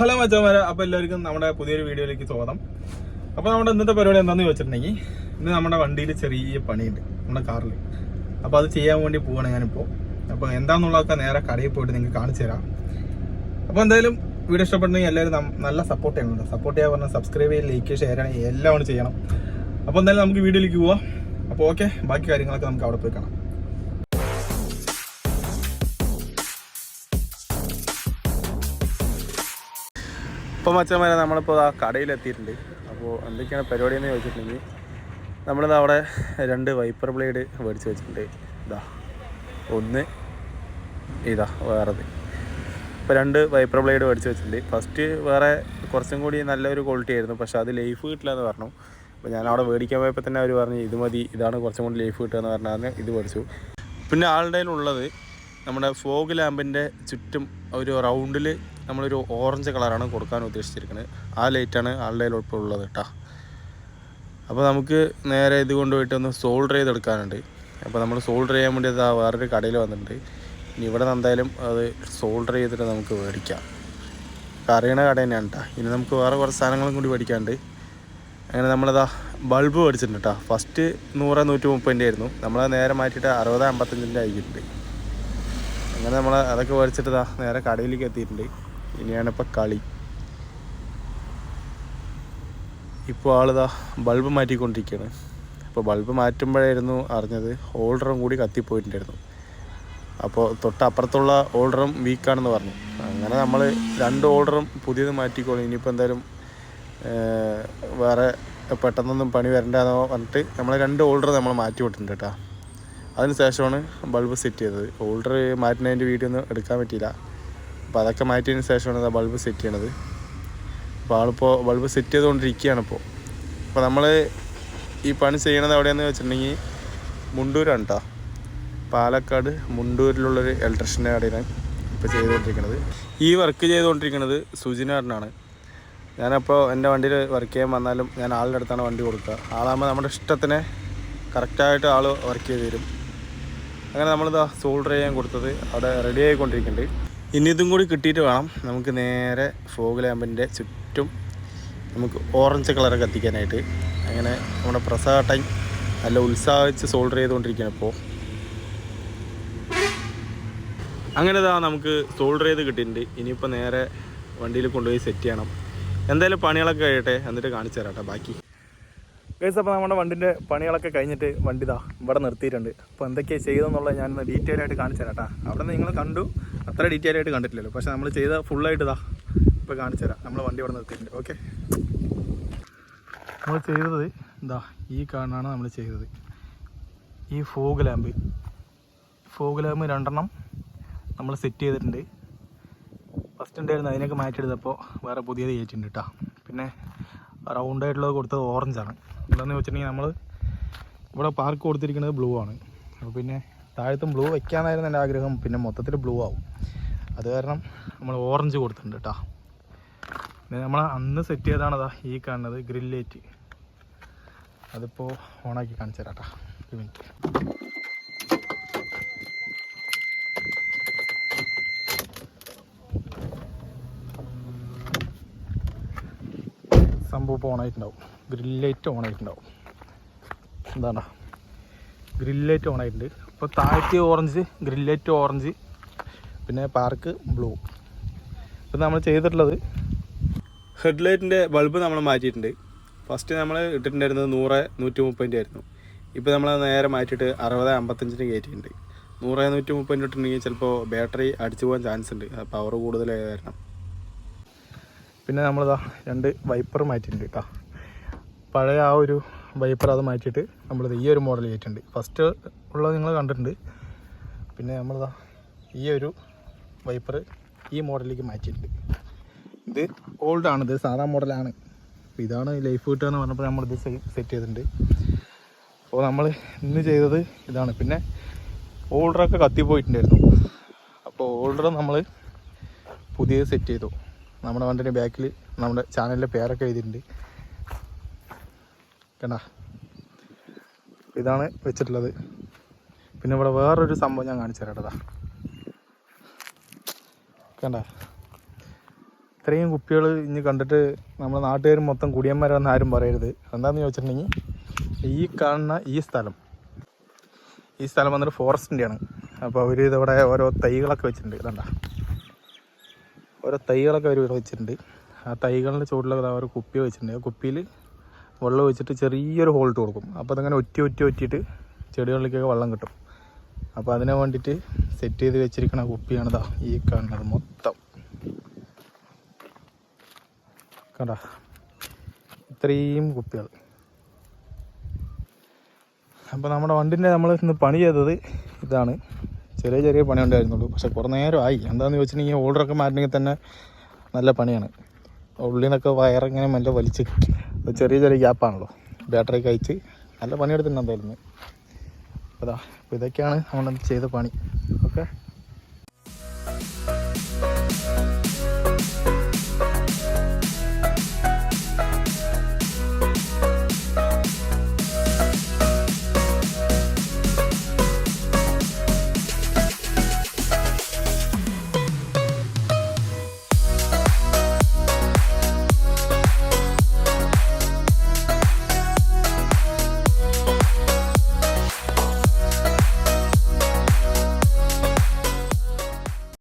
Hello മച്ചന്മാരെ അപ്പോൾ എല്ലാവർക്കും നമ്മുടെ പുതിയൊരു വീഡിയോയിലേക്ക് സ്വാഗതം. അപ്പോൾ നമ്മുടെ ഇന്നത്തെ പരിപാടി എന്താണെന്ന് വെച്ചിട്ടുണ്ടെങ്കിൽ ഇന്ന് നമ്മുടെ വണ്ടിയിൽ ചെറിയ പണിയുണ്ട് നമ്മുടെ കാറിൽ അപ്പോൾ അത് ചെയ്യാൻ വേണ്ടി പോവാണ് ഞാനിപ്പോൾ അപ്പോൾ എന്താണെന്നുള്ളതൊക്കെ നേരെ കടയിൽ പോയിട്ട് നിങ്ങൾക്ക് കാണിച്ചു തരാം. അപ്പോൾ എന്തായാലും വീഡിയോ ഇഷ്ടപ്പെട്ടെങ്കിൽ എല്ലാവരും നല്ല സപ്പോർട്ട് ചെയ്യണം. സപ്പോർട്ട് ചെയ്യാൻ പറഞ്ഞാൽ സബ്സ്ക്രൈബ് ചെയ്യുക ലൈക്ക് ഷെയർ ചെയ്യണം എല്ലാം ചെയ്യണം. അപ്പോൾ എന്തായാലും നമുക്ക് വീഡിയോയിലേക്ക് പോവാം. അപ്പോൾ ഓക്കെ ബാക്കി കാര്യങ്ങളൊക്കെ നമുക്ക് അവിടെ പോയി കാണാം. ഇപ്പോൾ മച്ചന്മാരെ നമ്മളിപ്പോൾ ആ കടയിലെത്തിയിട്ടുണ്ട്. അപ്പോൾ എന്തൊക്കെയാണ് പരിപാടി എന്ന് ചോദിച്ചിട്ടുണ്ടെങ്കിൽ നമ്മളിത് അവിടെ രണ്ട് വൈപ്പർ ബ്ലേഡ് മേടിച്ച് വെച്ചിട്ടുണ്ട്. ഇതാ ഒന്ന് ഇതാ വേറത്. ഇപ്പോൾ രണ്ട് വൈപ്പർ ബ്ലേഡ് മേടിച്ച് വെച്ചിട്ടുണ്ട്. ഫസ്റ്റ് വേറെ കുറച്ചും കൂടി നല്ലൊരു ക്വാളിറ്റി ആയിരുന്നു. പക്ഷേ അത് ലൈഫ് കിട്ടില്ല എന്ന് പറഞ്ഞു. അപ്പോൾ ഞാൻ അവിടെ മേടിക്കാൻ പോയപ്പോൾ തന്നെ അവർ പറഞ്ഞു ഇത് മതി ഇതാണ് കുറച്ചും കൂടി ലൈഫ് കിട്ടുക എന്ന് പറഞ്ഞാൽ ഇത് മേടിച്ചു. പിന്നെ ആളുടെ ഉള്ളത് നമ്മുടെ ഫോഗ് ലാമ്പിന്റെ ചുറ്റും ഒരു റൗണ്ടിൽ നമ്മളൊരു ഓറഞ്ച് കളറാണ് കൊടുക്കാൻ ഉദ്ദേശിച്ചിരിക്കുന്നത്. ആ ലൈറ്റാണ് ആളുടെ ഇപ്പോൾ ഉള്ളത് കേട്ടോ അപ്പോൾ നമുക്ക് നേരെ ഇത് കൊണ്ടുപോയിട്ട് ഒന്ന് സോൾഡർ ചെയ്തെടുക്കാനുണ്ട്. അപ്പോൾ നമ്മൾ സോൾഡർ ചെയ്യാൻ വേണ്ടി അത് വേറൊരു കടയിൽ വന്നിട്ടുണ്ട്. ഇനി ഇവിടെ നിന്ന് എന്തായാലും അത് സോൾഡർ ചെയ്തിട്ട് നമുക്ക് മേടിക്കാം. അറിയണ കട തന്നെയാണ് കേട്ടോ ഇനി നമുക്ക് വേറെ കുറച്ച് സാധനങ്ങളും കൂടി മേടിക്കാണ്ട് അങ്ങനെ നമ്മളിതാ ബൾബ് മേടിച്ചിട്ടുണ്ട് കേട്ടോ ഫസ്റ്റ് നൂറ് നൂറ്റി മുപ്പതിന്റെ ആയിരുന്നു. നമ്മൾ നേരെ മാറ്റിയിട്ട് അറുപത് അമ്പത്തഞ്ചിന്റെ ആയിട്ടുണ്ട്. അങ്ങനെ നമ്മൾ അതൊക്കെ മേടിച്ചിട്ട് നേരെ കടയിലേക്ക് എത്തിയിട്ടുണ്ട്. ഇനിയാണ് ഇപ്പം കളി. ഇപ്പോൾ ആളിതാ ബൾബ് മാറ്റിക്കൊണ്ടിരിക്കുകയാണ് അപ്പോൾ ബൾബ് മാറ്റുമ്പോഴായിരുന്നു അറിഞ്ഞത് ഹോൾഡറും കൂടി കത്തിപ്പോയിട്ടുണ്ടായിരുന്നു. അപ്പോൾ തൊട്ടപ്പുറത്തുള്ള ഓൾഡറും വീക്കാണെന്ന് പറഞ്ഞു. അങ്ങനെ നമ്മൾ രണ്ട് ഓൾഡറും പുതിയത് മാറ്റിക്കോളും. ഇനിയിപ്പോൾ എന്തായാലും വേറെ പെട്ടെന്നൊന്നും പണി വരണ്ടെന്ന് പറഞ്ഞിട്ട് നമ്മൾ രണ്ട് ഓൾഡർ നമ്മൾ മാറ്റി വിട്ടിട്ടുണ്ട് കേട്ടോ. അതിന് ശേഷമാണ് ബൾബ് സെറ്റ് ചെയ്തത്. ഓൾഡർ മാറ്റുന്നതിന്റെ വീഡിയോ ഒന്നും എടുക്കാൻ പറ്റിയില്ല. അപ്പോൾ അതൊക്കെ മാറ്റിയതിന് ശേഷമാണ് ആ ബൾബ് സെറ്റ് ചെയ്യണത്. അപ്പോൾ ആളിപ്പോൾ ബൾബ് സെറ്റ് ചെയ്തുകൊണ്ടിരിക്കുകയാണ് ഇപ്പോൾ അപ്പോൾ നമ്മൾ ഈ പണി ചെയ്യണത് എവിടെയാണെന്ന് വെച്ചിട്ടുണ്ടെങ്കിൽ മുണ്ടൂരാണ് കേട്ടോ പാലക്കാട് മുണ്ടൂരിലുള്ളൊരു ഇലക്ട്രീഷ്യന്റെ കടയിലാണ് ഇപ്പോൾ ചെയ്തുകൊണ്ടിരിക്കുന്നത് ഈ വർക്ക് ചെയ്തുകൊണ്ടിരിക്കുന്നത് സുജിനാറിനാണ് ഞാനപ്പോൾ എന്റെ വണ്ടിയിൽ വർക്ക് ചെയ്യാൻ വന്നാലും ഞാൻ ആളുടെ അടുത്താണ് വണ്ടി കൊടുക്കുക. ആളാകുമ്പോൾ നമ്മുടെ ഇഷ്ടത്തിന് കറക്റ്റായിട്ട് ആൾ വർക്ക് ചെയ്ത് തരും. അങ്ങനെ നമ്മളിതാ സോൾഡർ ചെയ്യാൻ കൊടുത്തത്. അവിടെ റെഡി ആയിക്കൊണ്ടിരിക്കുന്നുണ്ട്. ഇനി ഇതും കൂടി കിട്ടിയിട്ട് വേണം നമുക്ക് നേരെ ഫോഗ് ലാമ്പിന്റെ ചുറ്റും നമുക്ക് ഓറഞ്ച് കളർ കത്തിക്കാനായിട്ട് അങ്ങനെ നമ്മുടെ പ്രസാട്ടൻ നല്ല ഉത്സാഹിച്ച് സോൾഡർ ചെയ്തുകൊണ്ടിരിക്കുകയാണ് ഇപ്പോൾ അങ്ങനെ ഇതാ നമുക്ക് സോൾഡർ ചെയ്ത് കിട്ടിയിട്ടുണ്ട്. ഇനിയിപ്പോൾ നേരെ വണ്ടിയിൽ കൊണ്ടുപോയി സെറ്റ് ചെയ്യണം. എന്തായാലും പണികളൊക്കെ കഴിയട്ടെ. എന്നിട്ട് കാണിച്ചു തരാം ബാക്കി. ഗൈസ് അപ്പോൾ നമ്മുടെ വണ്ടിന്റെ പണികളൊക്കെ കഴിഞ്ഞിട്ട് വണ്ടി ഇതാ ഇവിടെ നിർത്തിയിട്ടുണ്ട്. അപ്പോൾ എന്തൊക്കെയാണ് ചെയ്തതെന്നുള്ളത് ഞാനൊന്ന് ഡീറ്റെയിൽ ആയിട്ട് കാണിച്ചു തരാം കേട്ടോ അവിടെ നിന്ന് നിങ്ങൾ കണ്ടു. അത്ര ഡീറ്റെയിൽ ആയിട്ട് കണ്ടിട്ടില്ലല്ലോ. പക്ഷേ നമ്മൾ ചെയ്ത ഫുള്ളായിട്ട് ഇതാ ഇപ്പോൾ കാണിച്ചു തരാം. നമ്മൾ വണ്ടി ഇവിടെ നിർത്തിയിട്ടുണ്ട്. ഓക്കെ നമ്മൾ ചെയ്തത് എന്താ ഈ കാണാണ് നമ്മൾ ചെയ്തത്. ഈ ഫോഗ് ലാമ്പ് ഫോഗ് ലാമ്പ് രണ്ടെണ്ണം നമ്മൾ സെറ്റ് ചെയ്തിട്ടുണ്ട്. ഫസ്റ്റ് ഉണ്ടായിരുന്നു അതിനൊക്കെ മാറ്റി എടുത്തപ്പോൾ വേറെ പുതിയത് കയറ്റിട്ടുണ്ട് കേട്ടോ പിന്നെ റൗണ്ട് ആയിട്ടുള്ളത് കൊടുത്തത് ഓറഞ്ചാണ് എന്താണെന്ന് വെച്ചിട്ടുണ്ടെങ്കിൽ നമ്മൾ ഇവിടെ പാർക്ക് കൊടുത്തിരിക്കുന്നത് ബ്ലൂ ആണ്. അപ്പോൾ പിന്നെ താഴത്തും ബ്ലൂ വെക്കാനായിരുന്നു എന്റെ ആഗ്രഹം. പിന്നെ മൊത്തത്തിൽ ബ്ലൂ ആവും. അത് കാരണം നമ്മൾ ഓറഞ്ച് കൊടുത്തിട്ടുണ്ട് കേട്ടോ നമ്മൾ അന്ന് സെറ്റ് ചെയ്തതാണ് അതാ ഈ കാണുന്നത് ഗ്രില്ലേറ്റ് അതിപ്പോൾ ഓണാക്കി കാണിച്ചു തരാം കേട്ടോ ഒരു മിനിറ്റ് സംഭവം ഇപ്പോൾ ഓണായിട്ടുണ്ടാവും ഗ്രില്ലേറ്റ് ഓണായിട്ടുണ്ടാവും എന്താണ് ഗ്രില്ലൈറ്റ് ഓൺ ആയിട്ടുണ്ട്. അപ്പോൾ താഴത്തെ ഓറഞ്ച് ഗ്രില്ലേറ്റ് ഓറഞ്ച് പിന്നെ പാർക്ക് ബ്ലൂ ഇപ്പം നമ്മൾ ചെയ്തിട്ടുള്ളത് ഹെഡ് ഹെഡ്ലൈറ്റിന്റെ ബൾബ് നമ്മൾ മാറ്റിയിട്ടുണ്ട്. ഫസ്റ്റ് നമ്മൾ ഇട്ടിട്ടുണ്ടായിരുന്നത് നൂറ് നൂറ്റി മുപ്പതിന്റെ ആയിരുന്നു. ഇപ്പോൾ നമ്മൾ നേരെ മാറ്റിയിട്ട് അറുപത് അമ്പത്തഞ്ചിന് കയറ്റിയിട്ടുണ്ട്. നൂറ് നൂറ്റി മുപ്പതിന്റെ ഇട്ടിട്ടുണ്ടെങ്കിൽ ചിലപ്പോൾ ബാറ്ററി അടിച്ചു പോകാൻ ചാൻസ് ഉണ്ട്. പവർ കൂടുതലായ കാരണം. പിന്നെ നമ്മളിതാ രണ്ട് വൈപ്പർ മാറ്റിയിട്ടുണ്ട് കേട്ടോ പഴയ ആ ഒരു വൈപ്പർ അത് മാറ്റിയിട്ട് നമ്മളിത് ഈ ഒരു മോഡൽ ചെയ്തിട്ടുണ്ട് ഫസ്റ്റ് ഉള്ളത് നിങ്ങൾ കണ്ടിട്ടുണ്ട്. പിന്നെ നമ്മളിതാ ഈ ഒരു വൈപ്പർ ഈ മോഡലിലേക്ക് മാറ്റിയിട്ടുണ്ട്. ഇത് ഓൾഡാണ് ഇത് സാധാ മോഡലാണ് അപ്പോൾ ഇതാണ് ലൈഫ് കിട്ടുക എന്ന് പറഞ്ഞപ്പോൾ നമ്മളിത് സെറ്റ് ചെയ്തിട്ടുണ്ട്. അപ്പോൾ നമ്മൾ ഇന്ന് ചെയ്തത് ഇതാണ്. പിന്നെ ഓൾഡറൊക്കെ കത്തിപ്പോയിട്ടുണ്ടായിരുന്നു അപ്പോൾ ഓൾഡർ നമ്മൾ പുതിയത് സെറ്റ് ചെയ്തു. നമ്മുടെ വണ്ടിന്റെ ബാക്കിൽ നമ്മുടെ ചാനലിന്റെ പേരൊക്കെ എഴുതിയിട്ടുണ്ട്. കണ്ട. ഇതാണ് വെച്ചിട്ടുള്ളത്. പിന്നെ ഇവിടെ വേറൊരു സംഭവം ഞാൻ കാണിച്ചു തരാട്ടതാ കണ്ട? ഇത്രയും കുപ്പികൾ ഇനി കണ്ടിട്ട് നമ്മുടെ നാട്ടുകാർ മൊത്തം കുടിയന്മാരാണെന്ന് ആരും പറയരുത്. എന്താണെന്ന് ചോദിച്ചിട്ടുണ്ടെങ്കിൽ ഈ കാണുന്ന ഈ സ്ഥലം. ഈ സ്ഥലം വന്നിട്ട് ഫോറസ്റ്റിന്റെയാണ്. അപ്പോൾ അവർ ഇതവിടെ ഓരോ തൈകളൊക്കെ വെച്ചിട്ടുണ്ട്. ഇതണ്ട ഓരോ തൈകളൊക്കെ അവർ വെച്ചിട്ടുണ്ട്. ആ തൈകളുടെ ചുവട്ടിലൊക്കെ ഒരു കുപ്പി വെച്ചിട്ടുണ്ട്. ആ കുപ്പിയിൽ വെള്ളം ഒഴിച്ചിട്ട് ചെറിയൊരു ഹോൾട്ട് കൊടുക്കും. അപ്പോൾ അതങ്ങനെ ഒറ്റി ഒറ്റി ഒറ്റിയിട്ട് ചെടികളിലേക്കൊക്കെ വെള്ളം കിട്ടും. അപ്പോൾ അതിനെ വേണ്ടിയിട്ട് സെറ്റ് ചെയ്ത് വെച്ചിരിക്കുന്ന കുപ്പിയാണിതാ ഈ കാണുന്നത് മൊത്തം. കണ്ട? ഇത്രയും കുപ്പികൾ. അപ്പോൾ നമ്മുടെ വണ്ടിന്റെ നമ്മൾ ഇന്ന് പണി ചെയ്തത് ഇതാണ്. ചെറിയ ചെറിയ പണി ഉണ്ടായിരുന്നുള്ളൂ. പക്ഷെ കുറേ നേരം ആയി എന്താണെന്ന് ചോദിച്ചിട്ടുണ്ടെങ്കിൽ ഓർഡറൊക്കെ മാറ്റണമെങ്കിൽ തന്നെ നല്ല പണിയാണ്. ഉള്ളിൽ നിന്നൊക്കെ വയറിങ്ങനെ മെല്ലെ വലിച്ച് ചെറിയ ചെറിയ ഗ്യാപ്പാണല്ലോ. ബാറ്ററി കഴിച്ച് നല്ല പണിയെടുത്തിട്ടുണ്ട് എന്തായിരുന്നു അപ്പോൾ ഇതാ അപ്പോൾ ഇതൊക്കെയാണ് നമ്മൾ ചെയ്ത പണി. ഓക്കെ?